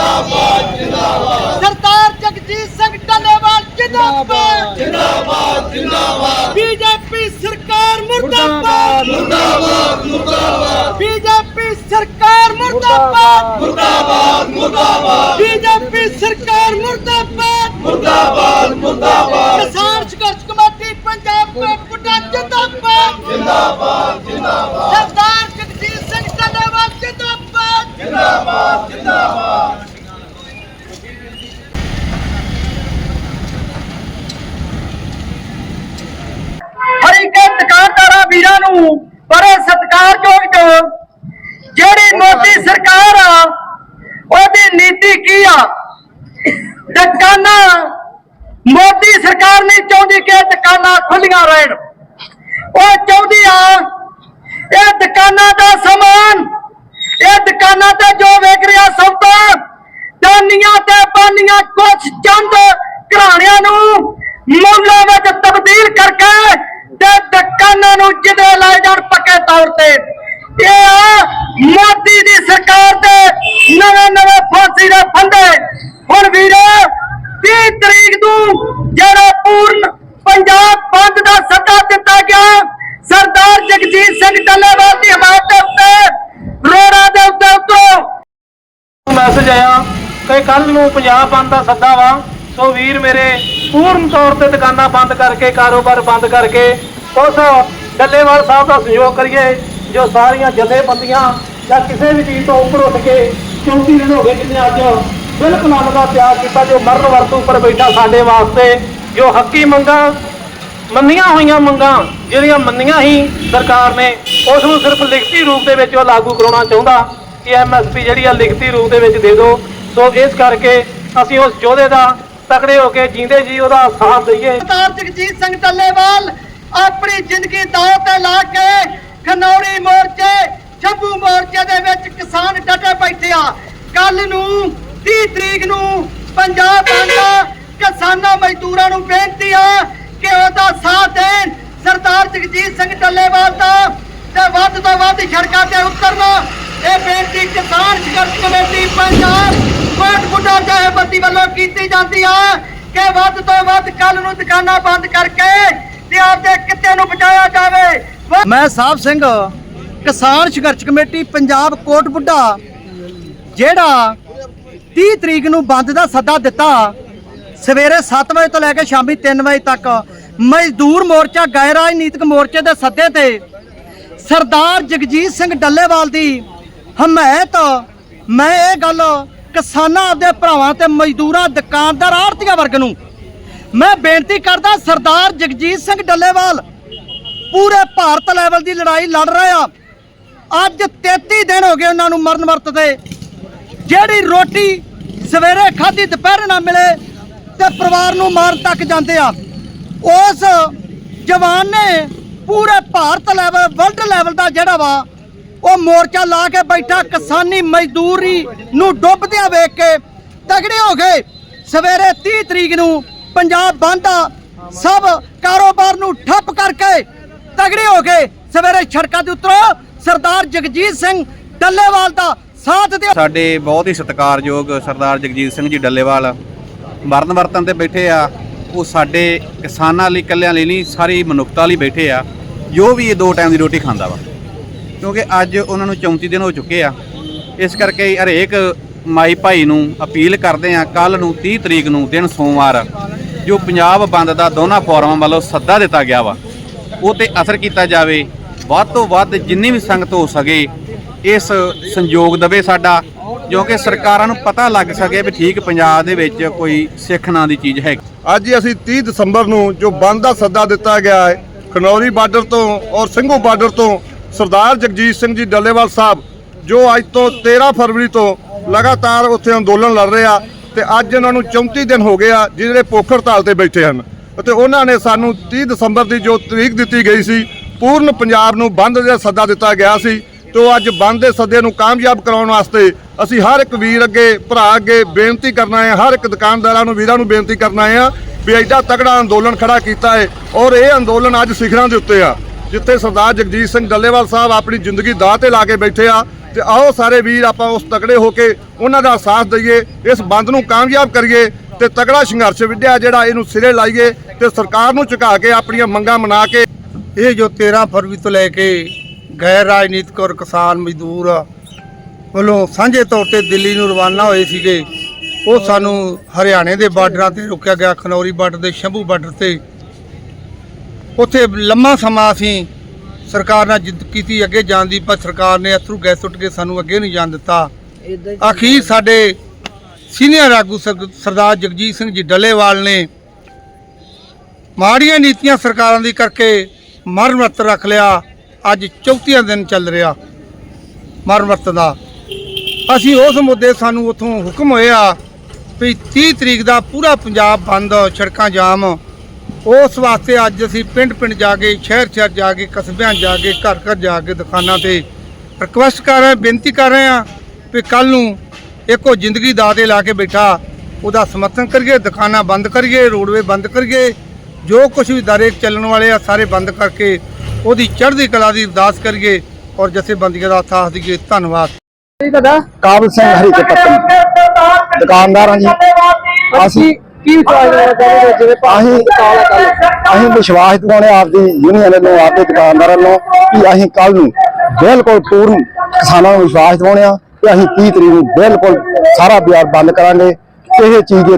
ਜਿੰਦਾਬਾਦ ਜਿੰਦਾਬਾਦ। ਸਰਦਾਰ ਜਗਜੀਤ ਸਿੰਘ ਟੱਲੇਵਾਲ ਜਿੰਦਾਬਾਦ। ਜਿੰਦਾਬਾਦ ਜਿੰਦਾਬਾਦ। ਬੀਜੇਪੀ ਸਰਕਾਰ ਮੁਰਦਾਬਾਦ। ਮੁਰਦਾਬਾਦ ਮੁਰਦਾਬਾਦ। ਬੀਜੇਪੀ ਸਰਕਾਰ ਮੁਰਦਾਬਾਦ। ਮੁਰਦਾਬਾਦ ਮੁਰਦਾਬਾਦ। ਬੀਜੇਪੀ ਸਰਕਾਰ ਮੁਰਦਾਬਾਦ ਮੁਰਦਾਬਾਦ ਮੁਰਦਾਬਾਦ ਕਿਸਾਨ ਸੰਘਰਸ਼ ਕਮੇਟੀ ਪੰਜਾਬ ਕੋਟਪੁੱਟਾ ਜਿੰਦਾਬਾਦ ਜਿੰਦਾਬਾਦ ਜਿੰਦਾਬਾਦ ਸਰਦਾਰ ਜਗਜੀਤ ਸਿੰਘ ਟੱਲੇਵਾਲ ਜਿੰਦਾਬਾਦ ਹਰੀ ਕੇ ਦੁਕਾਨਦਾਰਾਂ ਵੀਰਾਂ ਨੂੰ ਬੜੇ ਸਤਿਕਾਰਯੋਗ ਜੋ ਜਿਹੜੀ ਮੋਦੀ ਸਰਕਾਰ ਆ ਉਹਦੀ ਨੀਤੀ ਕੀ ਆ? ਦੁਕਾਨਾਂ ਮੋਦੀ ਸਰਕਾਰ ਨਹੀਂ ਚਾਹੁੰਦੀ ਕਿ ਦੁਕਾਨਾਂ ਖੁੱਲੀਆਂ ਰਹਿਣ। ਉਹ ਚਾਹੁੰਦੀ ਆ ਇਹ ਦੁਕਾਨਾਂ ਦਾ ਸਮਾਨ ਇਹ ਦੁਕਾਨਾਂ ਤੇ ਜੋ ਵੇਚ ਰਿਹਾ ਸੌਦਾ ਦਾਨੀਆਂ ਤੇ ਬਾਨੀਆਂ ਕੁਛ ਚੰਦ ਘਰਾਣਿਆਂ ਨੂੰ ਮੁੱਲਾਂ ਵਿੱਚ ਤਬਦੀਲ ਕਰਕੇ ਤੇ ਦੁਕਾਨਾਂ ਨੂੰ ਜਿਦੇ ਤੌਰ ਤੇ। ਇਹ ਆ ਮੋਦੀ ਦੀ ਸਰਕਾਰ ਦੇ ਨਵੇਂ ਨਵੇਂ ਫਾਂਸੀ ਦੇ ਫੰਦੇ। ਹੁਣ ਵੀਰੋ 30 ਤਰੀਕ ਨੂੰ ਜਿਹੜਾ ਪੂਰਨ ਪੰਜਾਬ ਬੰਦ ਦਾ ਸੱਦਾ ਦਿੱਤਾ ਗਿਆ, ਸਰਦਾਰ ਜਗਜੀਤ ਸਿੰਘ ਟੱਲੇਵਾਲ ਦੀ ਹਮਾਇਤ ਦੇ ਉੱਤੇ, ਰੋੜਾ ਦੇ ਉੱਤੇ ਉਤਰੋ। ਮੈਸੇਜ ਆਇਆ ਕਿ ਕੱਲ ਨੂੰ ਪੰਜਾਬ ਬੰਦ ਦਾ ਸੱਦਾ ਵਾ। ਸੋ ਵੀਰ ਮੇਰੇ, ਪੂਰਨ ਤੌਰ ਤੇ ਦੁਕਾਨਾਂ ਬੰਦ ਕਰਕੇ, ਕਾਰੋਬਾਰ ਬੰਦ ਕਰਕੇ, ਉਸ ਡੱਲੇਵਾਲ ਸਾਹਿਬ ਦਾ ਸਹਿਯੋਗ ਕਰੀਏ, ਜੋ ਸਾਰੀਆਂ ਜਥੇਬੰਦੀਆਂ ਜਾਂ ਕਿਸੇ ਵੀ ਚੀਜ਼ ਤੋਂ ਉੱਪਰ ਉੱਠ ਕੇ 34 ਦਿਨ ਹੋ ਗਏ ਜਿੰਨੇ ਅੱਜ ਬਿਲਕੁਲ ਅੰਨ ਦਾ ਤਿਆਗ ਕੀਤਾ, ਜੋ ਮਰਨ ਵਰਤ ਉੱਪਰ ਬੈਠਾ ਸਾਡੇ ਵਾਸਤੇ, ਜੋ ਹੱਕੀ ਮੰਗਾਂ, ਮੰਨੀਆਂ ਹੋਈਆਂ ਮੰਗਾਂ, ਜਿਹੜੀਆਂ ਮੰਨੀਆਂ ਹੀ ਸਰਕਾਰ ਨੇ, ਉਸ ਨੂੰ ਸਿਰਫ ਲਿਖਤੀ ਰੂਪ ਦੇ ਵਿੱਚ ਉਹ ਲਾਗੂ ਕਰਾਉਣਾ ਚਾਹੁੰਦਾ, ਕਿ ਐਮਐਸਪੀ ਜਿਹੜੀ ਆ ਲਿਖਤੀ ਰੂਪ ਦੇ ਵਿੱਚ ਦੇ ਦਿਓ ਸੋ ਇਸ ਕਰਕੇ ਅਸੀਂ ਉਸ ਯੋਧੇ ਦਾ ਤਕੜੇ ਹੋ ਕੇ ਜਿੰਦੇ ਜੀ, ਉਹਦਾ ਸਾਥ ਦਈਏ। ਸਰਦਾਰ ਜਗਜੀਤ ਸਿੰਘ ਟੱਲੇਵਾਲ ਆਪਣੀ ਜ਼ਿੰਦਗੀ ਦਾਅ ਤੇ ਲਾ ਕੇ ਖਨੌਰੀ ਮੋਰਚੇ ਸ਼ੰਭੂ ਮੋਰਚੇ ਦੇ ਵਿੱਚ ਕਿਸਾਨ ਡਟੇ ਬੈਠੇ ਆ। ਕੱਲ ਨੂੰ 30 ਤਰੀਕ ਨੂੰ ਪੰਜਾਬ ਬੰਦਾ ਕਿਸਾਨਾਂ ਮਜ਼ਦੂਰਾਂ ਨੂੰ ਬੇਨਤੀ ਆ ਕਿ ਉਹਦਾ ਸਾਥ ਦੇਣ। ਸਰਦਾਰ ਜਗਜੀਤ ਸਿੰਘ ਟੱਲੇਵਾਲ ਦਾ ਤੇ ਵੱਧ ਤੋਂ ਵੱਧ ਸੜਕਾਂ ਤੇ ਉਤਰਨਾ। ਇਹ ਬੇਨਤੀ ਕਿਸਾਨ ਸੰਘਰਸ਼ ਕਮੇਟੀ ਪੰਜਾਬ ਕੋਟ ਜਥੇਬੰਦੀ ਵੱਲੋਂ ਕੀਤੀ ਜਾਂਦੀ ਆ ਕਿ ਵੱਧ ਤੋਂ ਵੱਧ ਕੱਲ ਨੂੰ ਦੁਕਾਨਾਂ ਬੰਦ ਕਰਕੇ ਆਪਦੇ ਨੂੰ ਬਚਾਇਆ ਜਾਵੇ। ਮੈਂ ਸਾਹਿਬ ਸਿੰਘ, ਕਿਸਾਨ ਸੰਘਰਸ਼ ਕਮੇਟੀ, ਪੰਜਾਬ ਕੋਟ ਬੁੱਢਾ, ਜਿਹੜਾ 30 ਤਰੀਕ ਨੂੰ ਬੰਦ ਦਾ ਸੱਦਾ ਦਿੱਤਾ, ਸਵੇਰੇ 7 ਵਜੇ ਤੋਂ ਲੈ ਕੇ ਸ਼ਾਮੀ 3 ਵਜੇ ਤੱਕ, ਮਜ਼ਦੂਰ ਮੋਰਚਾ, ਗੈਰ ਰਾਜਨੀਤਿਕ ਮੋਰਚੇ ਦੇ ਸੱਦੇ ਤੇ, ਸਰਦਾਰ ਜਗਜੀਤ ਸਿੰਘ ਡੱਲੇਵਾਲ ਦੀ ਹਮਾਇਤ, ਮੈਂ ਇਹ ਗੱਲ ਕਿਸਾਨਾਂ ਆਪਦੇ ਭਰਾਵਾਂ ਤੇ ਮਜ਼ਦੂਰਾਂ, ਦੁਕਾਨਦਾਰ ਆੜਤੀਆਂ ਵਰਗ ਨੂੰ, ਮੈਂ ਬੇਨਤੀ ਕਰਦਾ ਸਰਦਾਰ ਜਗਜੀਤ ਸਿੰਘ ਡੱਲੇਵਾਲ ਪੂਰੇ ਭਾਰਤ ਲੈਵਲ ਦੀ ਲੜਾਈ ਲੜ ਰਹੇ ਆ। ਅੱਜ 33 ਦਿਨ ਹੋ ਗਏ ਉਹਨਾਂ ਨੂੰ ਮਰਨ ਵਰਤ ਤੇ ਜਿਹੜੀ ਰੋਟੀ ਸਵੇਰੇ ਖਾਧੀ, ਦੁਪਹਿਰ ਨਾ ਮਿਲੇ ਤੇ ਪਰਿਵਾਰ ਨੂੰ ਮਾਰਨ ਤੱਕ ਜਾਂਦੇ ਆ। ਉਸ ਜਵਾਨ ਨੇ ਪੂਰੇ ਭਾਰਤ ਲੈਵਲ, ਵਰਲਡ ਲੈਵਲ ਦਾ ਜਿਹੜਾ ਵਾ, ਉਹ ਮੋਰਚਾ ਲਾ ਕੇ ਬੈਠਾ। ਕਿਸਾਨੀ ਮਜ਼ਦੂਰੀ ਨੂੰ ਡੁੱਬਦਿਆਂ ਵੇਖ ਕੇ ਤਗੜੇ ਹੋ ਗਏ। ਸਵੇਰੇ 30 ਤਰੀਕ ਨੂੰ ਪੰਜਾਬ ਬੰਦ ਆ। ਸਭ ਕਾਰੋਬਾਰ ਨੂੰ ਠੱਪ ਕਰਕੇ ਤਗੜੇ ਹੋ ਕੇ ਸਵੇਰੇ ਸੜਕਾਂ ਤੇ ਉਤਰੋ। ਸਰਦਾਰ ਜਗਜੀਤ ਸਿੰਘ ਡੱਲੇਵਾਲ ਦਾ ਸਾਥ ਦਿਓ। ਸਾਡੇ ਬਹੁਤ ਹੀ ਸਤਿਕਾਰਯੋਗ ਸਰਦਾਰ ਜਗਜੀਤ ਸਿੰਘ ਜੀ ਡੱਲੇਵਾਲ ਮਰਨ ਵਰਤਨ ਤੇ ਬੈਠੇ ਆ। ਉਹ ਸਾਡੇ ਕਿਸਾਨਾਂ ਲਈ, ਇਕੱਲਿਆਂ ਲਈ ਨਹੀਂ, ਸਾਰੀ ਮਨੁੱਖਤਾ ਲਈ ਬੈਠੇ ਆ। ਜੋ ਵੀ ਇਹ ਦੋ ਟਾਈਮ ਦੀ ਰੋਟੀ ਖਾਂਦਾ ਵਾ। ਕਿਉਂਕਿ ਅੱਜ ਉਹਨਾਂ ਨੂੰ 34 ਦਿਨ ਹੋ ਚੁੱਕੇ ਆ। ਇਸ ਕਰਕੇ ਹਰੇਕ ਮਾਈ ਭਾਈ ਨੂੰ ਅਪੀਲ ਕਰਦੇ ਆ ਕੱਲ ਨੂੰ 30 ਤਰੀਕ ਨੂੰ ਦਿਨ ਸੋਮਵਾਰ, ਜੋ ਪੰਜਾਬ ਬੰਦ ਦਾ ਦੋਨਾਂ ਫੋਰਮਾਂ ਵੱਲੋਂ ਸੱਦਾ ਦਿੱਤਾ ਗਿਆ ਵਾ। ਉਹ ਤੇ ਅਸਰ ਕੀਤਾ ਜਾਵੇ, ਵੱਧ ਤੋਂ ਵੱਧ ਜਿੰਨੀ ਵੀ ਸੰਗਤ ਹੋ ਸਕੇ, ਇਸ ਸੰਯੋਗ ਦਵੇ ਸਾਡਾ ਜੋ ਕਿ ਸਰਕਾਰਾਂ ਨੂੰ ਪਤਾ ਲੱਗ ਸਕੇ ਵੀ ਠੀਕ ਪੰਜਾਬ ਦੇ ਵਿੱਚ ਕੋਈ ਸਿੱਖ ਨਾਂ ਦੀ ਚੀਜ਼ ਹੈ ਅੱਜ ਅਸੀਂ 30 ਦਸੰਬਰ ਨੂੰ ਜੋ ਬੰਦ ਦਾ ਸੱਦਾ ਦਿੱਤਾ ਗਿਆ ਹੈ, ਖਨੌਰੀ ਬਾਰਡਰ ਤੋਂ ਔਰ ਸਿੰਘੂ ਬਾਰਡਰ ਤੋਂ ਸਰਦਾਰ ਜਗਜੀਤ ਸਿੰਘ ਜੀ ਡੱਲੇਵਾਲ ਸਾਹਿਬ, ਜੋ ਅੱਜ ਤੋਂ 13 ਫਰਵਰੀ ਤੋਂ ਲਗਾਤਾਰ ਉੱਥੇ ਅੰਦੋਲਨ ਲੜ ਰਹੇ ਆ, ਤੇ ਅੱਜ ਇਹਨਾਂ ਨੂੰ 34 ਦਿਨ ਹੋ ਗਏ ਆ, ਜਿਹੜੇ ਭੁੱਖ ਹੜਤਾਲ ਤੇ ਬੈਠੇ ਹਨ। ਅਤੇ ਉਹਨਾਂ ਨੇ ਸਾਨੂੰ 30 ਦਸੰਬਰ ਦੀ ਜੋ ਤਰੀਕ ਦਿੱਤੀ ਗਈ ਸੀ, ਪੂਰਨ ਪੰਜਾਬ ਨੂੰ ਬੰਦ ਦਾ ਸੱਦਾ ਦਿੱਤਾ ਗਿਆ ਸੀ ਤੇ ਉਹ ਅੱਜ ਬੰਦ ਦੇ ਸੱਦੇ ਨੂੰ ਕਾਮਯਾਬ ਕਰਾਉਣ ਵਾਸਤੇ ਅਸੀਂ ਹਰ ਇੱਕ ਵੀਰ ਅੱਗੇ, ਭਰਾ ਅੱਗੇ ਬੇਨਤੀ ਕਰਨਾ ਹੈ, ਹਰ ਇੱਕ ਦੁਕਾਨਦਾਰਾਂ ਨੂੰ, ਵੀਰਾਂ ਨੂੰ ਬੇਨਤੀ ਕਰਨਾ ਹੈ ਵੀ ਐਡਾ ਤਕੜਾ ਅੰਦੋਲਨ ਖੜਾ ਕੀਤਾ ਹੈ ਔਰ ਇਹ ਅੰਦੋਲਨ ਅੱਜ ਸਿਖਰਾਂ ਦੇ ਉੱਤੇ ਆ, ਜਿੱਥੇ ਸਰਦਾਰ ਜਗਜੀਤ ਸਿੰਘ ਡੱਲੇਵਾਲ ਸਾਹਿਬ ਆਪਣੀ ਜ਼ਿੰਦਗੀ ਦਾਅ ਤੇ ਲਾ ਕੇ ਬੈਠੇ ਆ ਤੇ ਆਓ ਸਾਰੇ ਵੀਰ ਆਪਾਂ ਉਸ ਤਕੜੇ ਹੋ ਕੇ ਉਹਨਾਂ ਦਾ ਸਾਥ ਦਈਏ, ਇਸ ਬੰਦ ਨੂੰ ਕਾਮਯਾਬ ਕਰੀਏ ਤੇ ਤਕੜਾ ਸੰਘਰਸ਼ ਵਿੱਢਿਆ ਜਿਹੜਾ ਇਹਨੂੰ ਸਿਰੇ ਲਾਈਏ ਤੇ ਸਰਕਾਰ ਨੂੰ ਝੁਕਾ ਕੇ ਆਪਣੀਆਂ ਮੰਗਾਂ ਮਨਾ ਕੇ ਇਹ ਜੋ 13 ਫਰਵਰੀ ਤੋਂ ਲੈ ਕੇ ਗੈਰ ਰਾਜਨੀਤਿਕ ਔਰ ਕਿਸਾਨ ਮਜ਼ਦੂਰ ਵੱਲੋਂ ਸਾਂਝੇ ਤੌਰ ਤੇ ਦਿੱਲੀ ਨੂੰ ਰਵਾਨਾ ਹੋਏ ਸੀਗੇ ਉਹ ਸਾਨੂੰ ਹਰਿਆਣੇ ਦੇ ਬਾਰਡਰਾਂ ਤੇ ਰੋਕਿਆ ਗਿਆ ਖਨੌਰੀ ਬਾਰਡਰ ਤੇ ਸ਼ੰਭੂ ਬਾਰਡਰ ਤੇ। ਉੱਥੇ ਲੰਮਾ ਸਮਾਂ ਅਸੀਂ ਸਰਕਾਰ ਨਾਲ ਜਿੱਦ ਕੀਤੀ ਅੱਗੇ ਜਾਣ ਦੀ ਪਰ ਸਰਕਾਰ ਨੇ ਅਥਰੂ ਗੈਸ ਸੁੱਟ ਕੇ ਸਾਨੂੰ ਅੱਗੇ ਨਹੀਂ ਜਾਣ ਦਿੱਤਾ। ਅਖੀਰ ਸਾਡੇ ਸੀਨੀਅਰ ਆਗੂ ਸਰ- ਸਰਦਾਰ ਜਗਜੀਤ ਸਿੰਘ ਜੀ ਡੱਲੇਵਾਲ ਨੇ ਮਾੜੀਆਂ ਨੀਤੀਆਂ ਸਰਕਾਰਾਂ ਦੀ ਕਰਕੇ ਮਰਨ ਵਰਤ ਰੱਖ ਲਿਆ। ਅੱਜ ਚੌਥੀਆਂ ਦਿਨ ਚੱਲ ਰਿਹਾ ਮਰਨ ਵਰਤ ਦਾ। ਅਸੀਂ ਉਸ ਮੁੱਦੇ ਸਾਨੂੰ ਉਥੋਂ ਹੁਕਮ ਹੋਇਆ ਵੀ 30 ਤਰੀਕ ਦਾ ਪੂਰਾ ਪੰਜਾਬ ਬੰਦ, ਸੜਕਾਂ ਜਾਮ। ਉਸ ਵਾਸਤੇ ਅੱਜ ਅਸੀਂ ਪਿੰਡ ਪਿੰਡ ਜਾ ਕੇ ਸ਼ਹਿਰ ਸ਼ਹਿਰ ਜਾ ਕੇ, ਕਸਬਿਆਂ ਜਾ ਕੇ ਘਰ ਘਰ ਜਾ ਕੇ ਦੁਕਾਨਾਂ ਤੇ ਰਿਕਵੈਸਟ ਕਰ ਰਹੇ ਬੇਨਤੀ ਕਰ ਰਹੇ ਹਾਂ ਵੀ ਕੱਲ ਨੂੰ ਇੱਕੋ ਜ਼ਿੰਦਗੀ ਦਾਅ ਤੇ ਲਾ ਕੇ ਬੈਠਾ। ਉਹਦਾ ਸਮਰਥਨ ਕਰੀਏ ਦੁਕਾਨਾਂ ਬੰਦ ਕਰੀਏ ਰੋਡਵੇ ਬੰਦ ਕਰੀਏ। ਜੋ ਕੁਝ ਵੀ ਦਾਰੇ ਚੱਲਣ ਵਾਲੇ ਆ ਸਾਰੇ ਬੰਦ ਕਰਕੇ ਉਹਦੀ ਚੜ੍ਹਦੀ ਕਲਾ ਦੀ ਅਰਦਾਸ ਕਰੀਏ ਔਰ ਜਥੇਬੰਦੀਆਂ ਦਾ ਸਾਥ ਦਈਏ। ਧੰਨਵਾਦ। ਕਾਬਲ ਸਿੰਘ ਹਰੀ ਕੇ ਪੱਤਨ ਦੁਕਾਨਦਾਰਾਂ ਜੀ। ਅਸੀਂ ਕੀ ਅਸੀਂ ਅਸੀਂ ਵਿਸ਼ਵਾਸ ਦਿਵਾਉਣੇ ਆਪਦੀ ਯੂਨੀਅਨ ਨੂੰ ਆਪਦੇ ਦੁਕਾਨਦਾਰਾਂ ਨੂੰ ਕਿ ਅਸੀਂ ਕੱਲ ਨੂੰ ਬਿਲਕੁਲ ਪੂਰਨ ਕਿਸਾਨਾਂ ਨੂੰ ਵਿਸ਼ਵਾਸ ਦਿਵਾਉਣੇ ਆ। ਕਿ ਅਸੀਂ 30 ਤਰੀਕ ਨੂੰ ਬਿਲਕੁਲ ਸਾਰਾ ਬਾਜ਼ਾਰ ਬੰਦ ਕਰਾਂਗੇ ਇਹ ਚੀਜ਼ ਦੇ